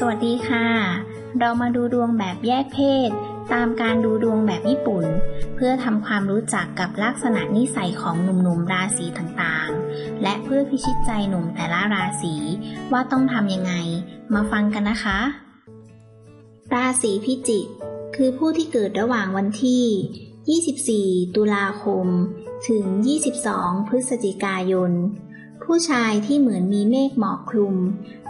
สวัสดีค่ะ เรามาดูดวงแบบแยกเพศ ตามการดูดวงแบบญี่ปุ่น เพื่อทำความรู้จักกับลักษณะนิสัยของหนุ่มๆราศีต่างๆ และเพื่อพิชิตใจหนุ่มแต่ละราศีว่าต้องทำยังไง มาฟังกันนะคะ ราศีพิจิก คือผู้ที่เกิดระหว่างวันที่ 24 ตุลาคม ถึง 22 พฤศจิกายนผู้ชายที่เหมือนมีเมฆหมอกคลุม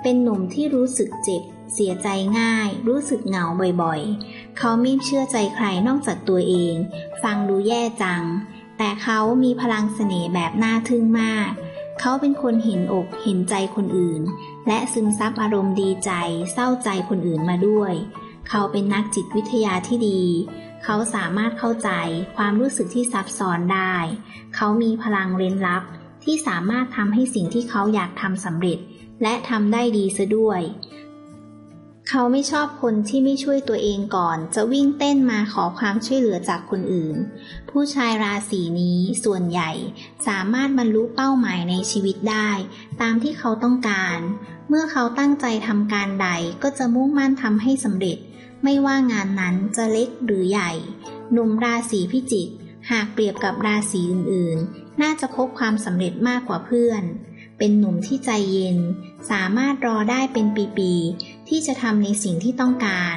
เป็นหนุ่มที่รู้สึกเจ็บ เสียใจง่าย รู้สึกเหงาบ่อยๆ เขาไม่เชื่อใจใครนอกจากตัวเอง ฟังดูแย่จัง แต่เขามีพลังเสน่ห์แบบน่าทึ่งมาก เขาเป็นคนเห็นอกเห็นใจคนอื่น และซึมซับอารมณ์ดีใจ เศร้าใจคนอื่นมาด้วย เขาเป็นนักจิตวิทยาที่ดี เขาสามารถเข้าใจความรู้สึกที่ซับซ้อนได้ เขามีพลังเร้นลับที่สามารถทำให้สิ่งที่เขาอยากทำสำเร็จ และทำได้ดีซะด้วย เขาไม่ชอบคนที่ไม่ช่วยตัวเองก่อน จะวิ่งเต้นมาขอความช่วยเหลือจากคนอื่น ผู้ชายราศีนี้ส่วนใหญ่สามารถบรรลุเป้าหมายในชีวิตได้ ตามที่เขาต้องการ เมื่อเขาตั้งใจทำการใดก็จะมุ่งมั่นทำให้สำเร็จ ไม่ว่างานนั้นจะเล็กหรือใหญ่ หนุ่มราศีพิจิก หากเปรียบกับราศีอื่นๆ น่าจะพบความสำเร็จมากกว่าเพื่อนเป็นหนุ่มที่ใจเย็น สามารถรอได้เป็นปีๆ ที่จะทำในสิ่งที่ต้องการ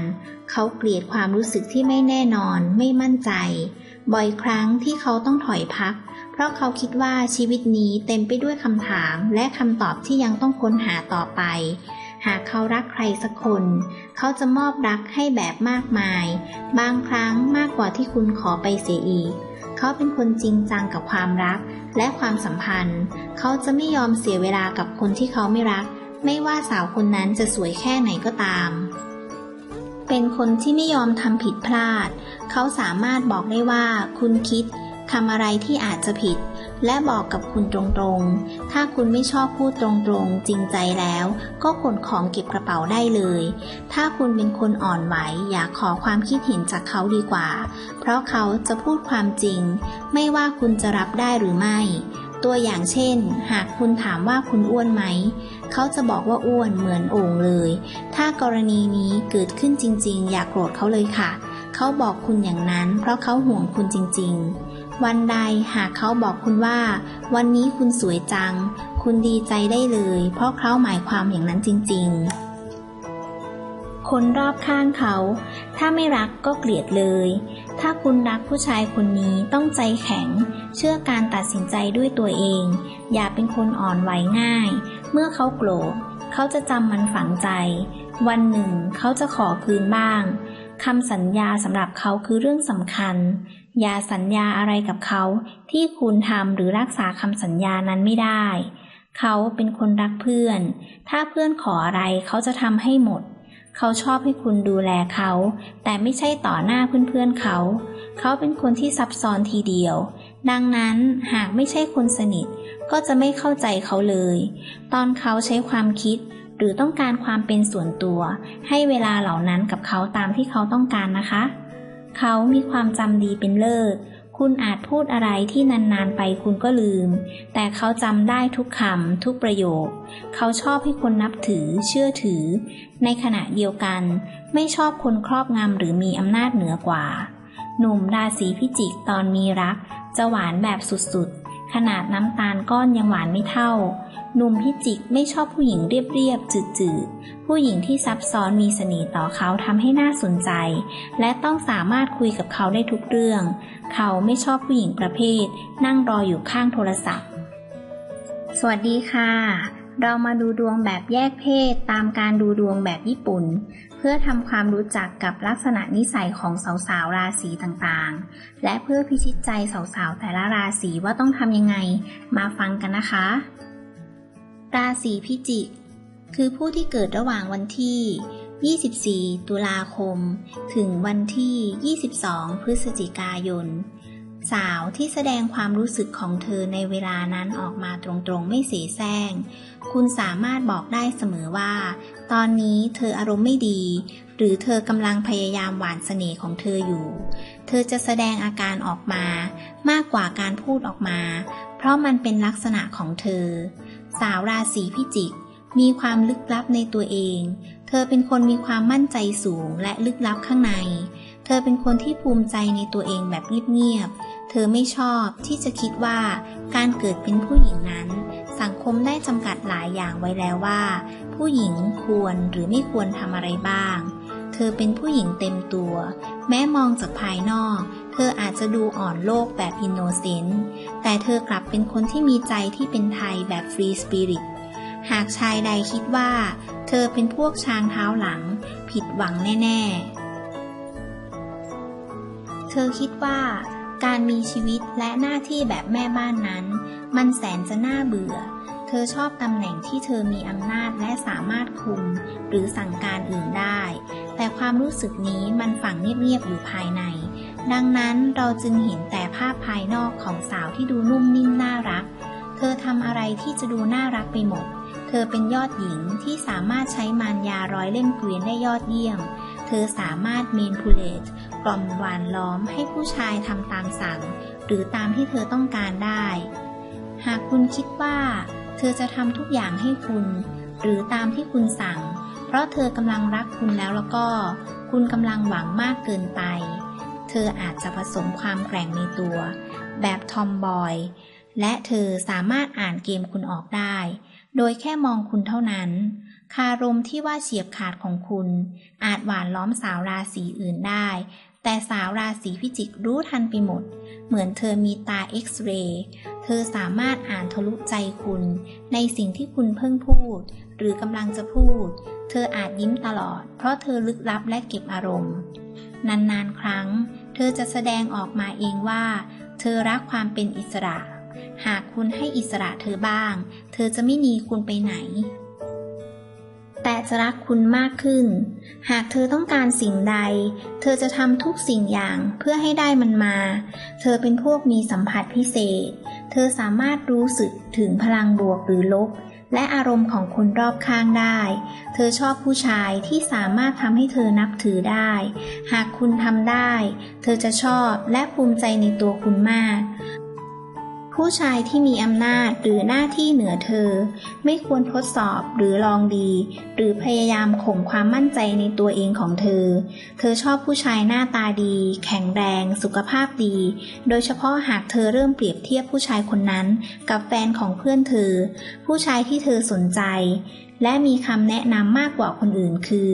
เขาเกลียดความรู้สึกที่ไม่แน่นอน ไม่มั่นใจ บ่อยครั้งที่เขาต้องถอยพัก เพราะเขาคิดว่าชีวิตนี้เต็มไปด้วยคำถาม และคำตอบที่ยังต้องค้นหาต่อไป หากเขารักใครสักคน เขาจะมอบรักให้แบบมากมาย บางครั้งมากกว่าที่คุณขอไปเสียอีกเขาเป็นคนจริงจังกับความรักและความสัมพันธ์ เขาจะไม่ยอมเสียเวลากับคนที่เขาไม่รัก ไม่ว่าสาวคนนั้นจะสวยแค่ไหนก็ตาม เป็นคนที่ไม่ยอมทำผิดพลาด เขาสามารถบอกได้ว่าคุณคิดทำอะไรที่อาจจะผิด และบอกกับคุณตรงๆ ถ้าคุณไม่ชอบพูดตรงๆ จริงใจแล้ว ก็ขนของเก็บกระเป๋าได้เลย ถ้าคุณเป็นคนอ่อนไหวอยากขอความคิดเห็นจากเขาดีกว่า เพราะเขาจะพูดความจริง ไม่ว่าคุณจะรับได้หรือไม่ ตัวอย่างเช่น หากคุณถามว่าคุณอ้วนไหม เขาจะบอกว่าอ้วนเหมือนโอ่งเลย ถ้ากรณีนี้เกิดขึ้นจริง ๆ อย่ากโกรธเขาเลยค่ะ เขาบอกคุณอย่างนั้น เพราะเขาห่วงคุณจริง ๆ วันใดหากเขาบอกคุณว่า วันนี้คุณสวยจัง คุณดีใจได้เลย เพราะเขาหมายความอย่างนั้นจริง ๆคนรอบข้างเขา ถ้าไม่รักก็เกลียดเลย ถ้าคุณรักผู้ชายคนนี้ต้องใจแข็ง เชื่อการตัดสินใจด้วยตัวเอง อย่าเป็นคนอ่อนไหวง่าย เมื่อเขาโกรธเขาจะจำมันฝังใจ วันหนึ่งเขาจะขอคืนบ้างคำสัญญาสำหรับเขาคือเรื่องสำคัญ อย่าสัญญาอะไรกับเขาที่คุณทำหรือรักษาคำสัญญานั้นไม่ได้ เขาเป็นคนรักเพื่อน ถ้าเพื่อนขออะไรเขาจะทำให้หมด เขาชอบให้คุณดูแลเขา แต่ไม่ใช่ต่อหน้าเพื่อนๆเขา เขาเป็นคนที่ซับซ้อนทีเดียว ดังนั้นหากไม่ใช่คนสนิท ก็จะไม่เข้าใจเขาเลย ตอนเขาใช้ความคิด หรือต้องการความเป็นส่วนตัว ให้เวลาเหล่านั้นกับเขาตามที่เขาต้องการนะคะ เขามีความจำดีเป็นเลิศ คุณอาจพูดอะไรที่นานๆไปคุณก็ลืม แต่เขาจำได้ทุกคำทุกประโยค เขาชอบให้คนนับถือเชื่อถือ ในขณะเดียวกัน ไม่ชอบคนครอบงำหรือมีอำนาจเหนือกว่า หนุ่มราศีพิจิกตอนมีรัก จะหวานแบบสุดๆ ขนาดน้ำตาลก้อนยังหวานไม่เท่า หนุ่มพิจิกไม่ชอบผู้หญิงเรียบๆจืดๆ ผู้หญิงที่ซับซ้อนมีเสน่ห์ต่อเขาทำให้น่าสนใจ และต้องสามารถคุยกับเขาได้ทุกเรื่อง เขาไม่ชอบผู้หญิงประเภท นั่งรออยู่ข้างโทรศัพท์ สวัสดีค่ะ เรามาดูดวงแบบแยกเพศตามการดูดวงแบบญี่ปุ่น เพื่อทำความรู้จักกับลักษณะนิสัยของสาวๆ ราศีต่างๆ และเพื่อพิชิตใจสาวๆ แต่ละราศีว่าต้องทำยังไง มาฟังกันนะคะ ราศีพิจิก คือผู้ที่เกิดระหว่างวันที่ 24 ตุลาคม ถึงวันที่ 22 พฤศจิกายน สาวที่แสดงความรู้สึกของเธอในเวลานั้นออกมาตรงๆไม่เสแสร้งคุณสามารถบอกได้เสมอว่า ตอนนี้เธออารมณ์ไม่ดี หรือเธอกำลังพยายามหวานเสน่ห์ของเธออยู่ เธอจะแสดงอาการออกมา มากกว่าการพูดออกมา เพราะมันเป็นลักษณะของเธอ สาวราศีพิจิก มีความลึกลับในตัวเอง เธอเป็นคนมีความมั่นใจสูงและลึกลับข้างใน เธอเป็นคนที่ภูมิใจในตัวเองแบบเงียบๆ เธอไม่ชอบที่จะคิดว่าการเกิดเป็นผู้หญิงนั้น สังคมได้จำกัดหลายอย่างไว้แล้วว่า ผู้หญิงควรหรือไม่ควรทำอะไรบ้าง เธอเป็นผู้หญิงเต็มตัว แม้มองจากภายนอก เธออาจจะดูอ่อนโลกแบบอินโนเซนต์แต่เธอกลับเป็นคนที่มีใจที่เป็นไทยแบบฟรีสปิริตหากชายใดคิดว่า เธอเป็นพวกช้างเท้าหลัง ผิดหวังแน่ ๆ เธอคิดว่า การมีชีวิตและหน้าที่แบบแม่บ้านนั้น มันแสนจะน่าเบื่อ เธอชอบตำแหน่งที่เธอมีอำนาจและสามารถคุม หรือสั่งการอื่นได้ แต่ความรู้สึกนี้มันฝังเงียบๆอยู่ภายใน ดังนั้นเราจึงเห็นแต่ภาพภายนอกของสาวที่ดูนุ่มนิ่มน่ารัก เธอทำอะไรที่จะดูน่ารักไปหมด เธอเป็นยอดหญิงที่สามารถใช้มารยาร้อยเล่มเกวียนได้ยอดเยี่ยม เธอสามารถเมนพูเลต กล่อมหวานล้อมให้ผู้ชายทำตามสั่ง หรือตามที่เธอต้องการได้ หากคุณคิดว่า เธอจะทำทุกอย่างให้คุณ หรือตามที่คุณสั่ง เพราะเธอกำลังรักคุณแล้วแล้วก็ คุณกำลังหวังมากเกินไป เธออาจจะผสมความแกร่งในตัว แบบทอมบอยและเธอสามารถอ่านเกมคุณออกได้ โดยแค่มองคุณเท่านั้น คารมที่ว่าเฉียบขาดของคุณ อาจหวานล้อมสาวราศีอื่นได้ แต่สาวราศีพิจิกรู้ทันไปหมด เหมือนเธอมีตาเอ็กซเรย์เธอสามารถอ่านทะลุใจคุณ ในสิ่งที่คุณเพิ่งพูด หรือกำลังจะพูด เธออาจยิ้มตลอด เพราะเธอลึกลับและเก็บอารมณ์ นานๆครั้ง เธอจะแสดงออกมาเองว่า เธอรักความเป็นอิสระ หากคุณให้อิสระเธอบ้าง เธอจะไม่หนีคุณไปไหน แต่จะรักคุณมากขึ้น หากเธอต้องการสิ่งใด เธอจะทำทุกสิ่งอย่างเพื่อให้ได้มันมา เธอเป็นพวกมีสัมผัสพิเศษ เธอสามารถรู้สึกถึงพลังบวกหรือลบ และอารมณ์ของคนรอบข้างได้ เธอชอบผู้ชายที่สามารถทำให้เธอนับถือได้ หากคุณทำได้ เธอจะชอบและภูมิใจในตัวคุณมาก ผู้ชายที่มีอำนาจหรือหน้าที่เหนือเธอ ไม่ควรทดสอบหรือลองดี หรือพยายามข่มความมั่นใจในตัวเองของเธอ เธอชอบผู้ชายหน้าตาดี แข็งแรง สุขภาพดี โดยเฉพาะหากเธอเริ่มเปรียบเทียบผู้ชายคนนั้น กับแฟนของเพื่อนเธอ ผู้ชายที่เธอสนใจ และมีคำแนะนำมากกว่าคนอื่นคือ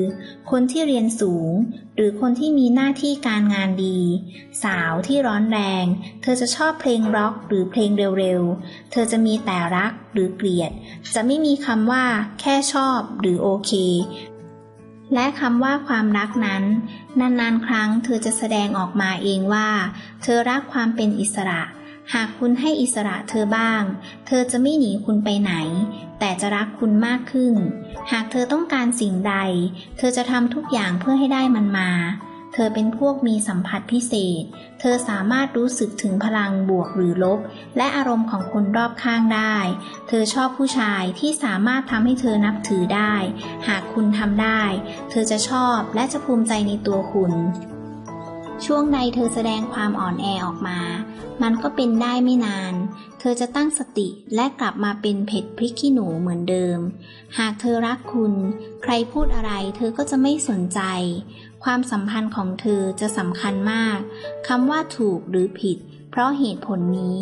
คนที่เรียนสูง หรือคนที่มีหน้าที่การงานดี สาวที่ร้อนแรง เธอจะชอบเพลงร็อกหรือเพลงเร็วๆ เธอจะมีแต่รักหรือเกลียด จะไม่มีคำว่าแค่ชอบหรือโอเค และคำว่าความรักนั้น นานๆ ครั้งเธอจะแสดงออกมาเองว่า เธอรักความเป็นอิสระ หากคุณให้อิสระเธอบ้าง เธอจะไม่หนีคุณไปไหน แต่จะรักคุณมากขึ้น หากเธอต้องการสิ่งใด เธอจะทำทุกอย่างเพื่อให้ได้มันมา เธอเป็นพวกมีสัมผัสพิเศษ เธอสามารถรู้สึกถึงพลังบวกหรือลบ และอารมณ์ของคนรอบข้างได้ เธอชอบผู้ชายที่สามารถทำให้เธอนับถือได้ หากคุณทำได้ เธอจะชอบและจะภูมิใจในตัวคุณ ช่วงใดเธอแสดงความอ่อนแอออกมา มันก็เป็นได้ไม่นาน เธอจะตั้งสติและกลับมาเป็นเผ็ดพริกขี้หนูเหมือนเดิม หากเธอรักคุณ ใครพูดอะไรเธอก็จะไม่สนใจ ความสัมพันธ์ของเธอจะสำคัญมาก คำว่าถูกหรือผิด เพราะเหตุผลนี้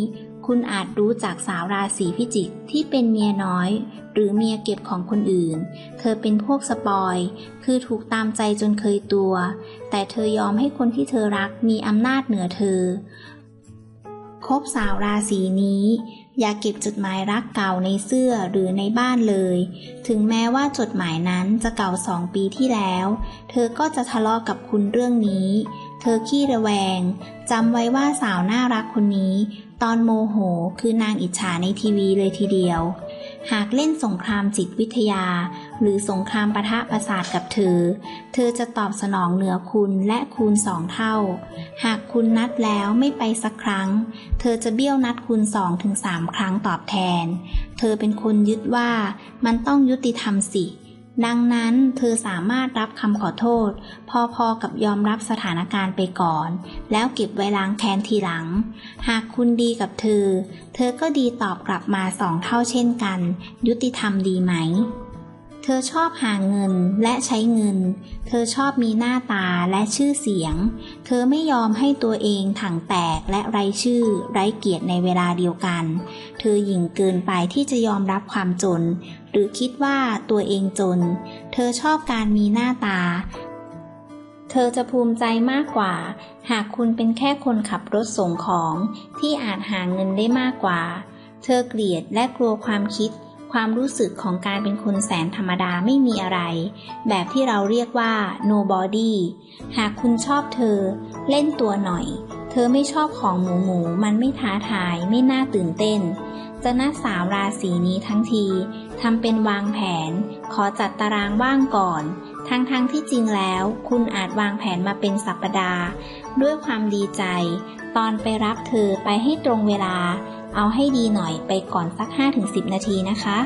คุณอาจรู้จากสาวราศีพิจิกที่เป็นเมียน้อย หรือเมียเก็บของคนอื่น เธอเป็นพวกสปอย คือถูกตามใจจนเคยตัว แต่เธอยอมให้คนที่เธอรักมีอำนาจเหนือเธอ คบสาวราศีนี้ อย่าเก็บจดหมายรักเก่าในเสื้อหรือในบ้านเลย ถึงแม้ว่าจดหมายนั้นจะเก่าสองปีที่แล้ว เธอก็จะทะเลาะกับคุณเรื่องนี้ เธอขี้ระแวงจำไว้ว่าสาวน่ารักคนนี้ ตอนโมโหคือนางอิจฉาในทีวีเลยทีเดียว หากเล่นสงครามจิตวิทยา หรือสงครามปะทะประสาทกับเธอ เธอจะตอบสนองเหนือคุณและคูณสองเท่า หากคุณนัดแล้วไม่ไปสักครั้ง เธอจะเบี้ยวนัดคุณสองถึงสามครั้งตอบแทน เธอเป็นคนยึดว่ามันต้องยุติธรรมสิ ดังนั้นเธอสามารถรับคำขอโทษ พอๆกับยอมรับสถานการณ์ไปก่อน แล้วเก็บไว้ล้างแค้นทีหลัง หากคุณดีกับเธอ เธอก็ดีตอบกลับมาสองเท่าเช่นกัน ยุติธรรมดีไหม เธอชอบหาเงินและใช้เงิน เธอชอบมีหน้าตาและชื่อเสียง เธอไม่ยอมให้ตัวเองถังแตกและไร้ชื่อ ไร้เกียรติในเวลาเดียวกัน เธอหยิ่งเกินไปที่จะยอมรับความจน หรือคิดว่าตัวเองจน เธอชอบการมีหน้าตา เธอจะภูมิใจมากกว่า หากคุณเป็นแค่คนขับรถส่งของที่อาจหาเงินได้มากกว่า เธอเกลียดและกลัวความคิด ความรู้สึกของการเป็นคนแสนธรรมดาไม่มีอะไร แบบที่เราเรียกว่า nobody หากคุณชอบเธอ เล่นตัวหน่อย เธอไม่ชอบของหมูหมู มันไม่ท้าทาย ไม่น่าตื่นเต้นจะนัดสามราศีนี้ทั้งทีทำเป็นวางแผน ขอจัดตารางว่างก่อน ทั้งๆทที่จริงแล้ว คุณอาจวางแผนมาเป็นสัปดาห์ ด้วยความดีใจ ตอนไปรับเธอไปให้ตรงเวลา เอาให้ดีหน่อยไปก่อนสัก 5-10 นาทีนะคะ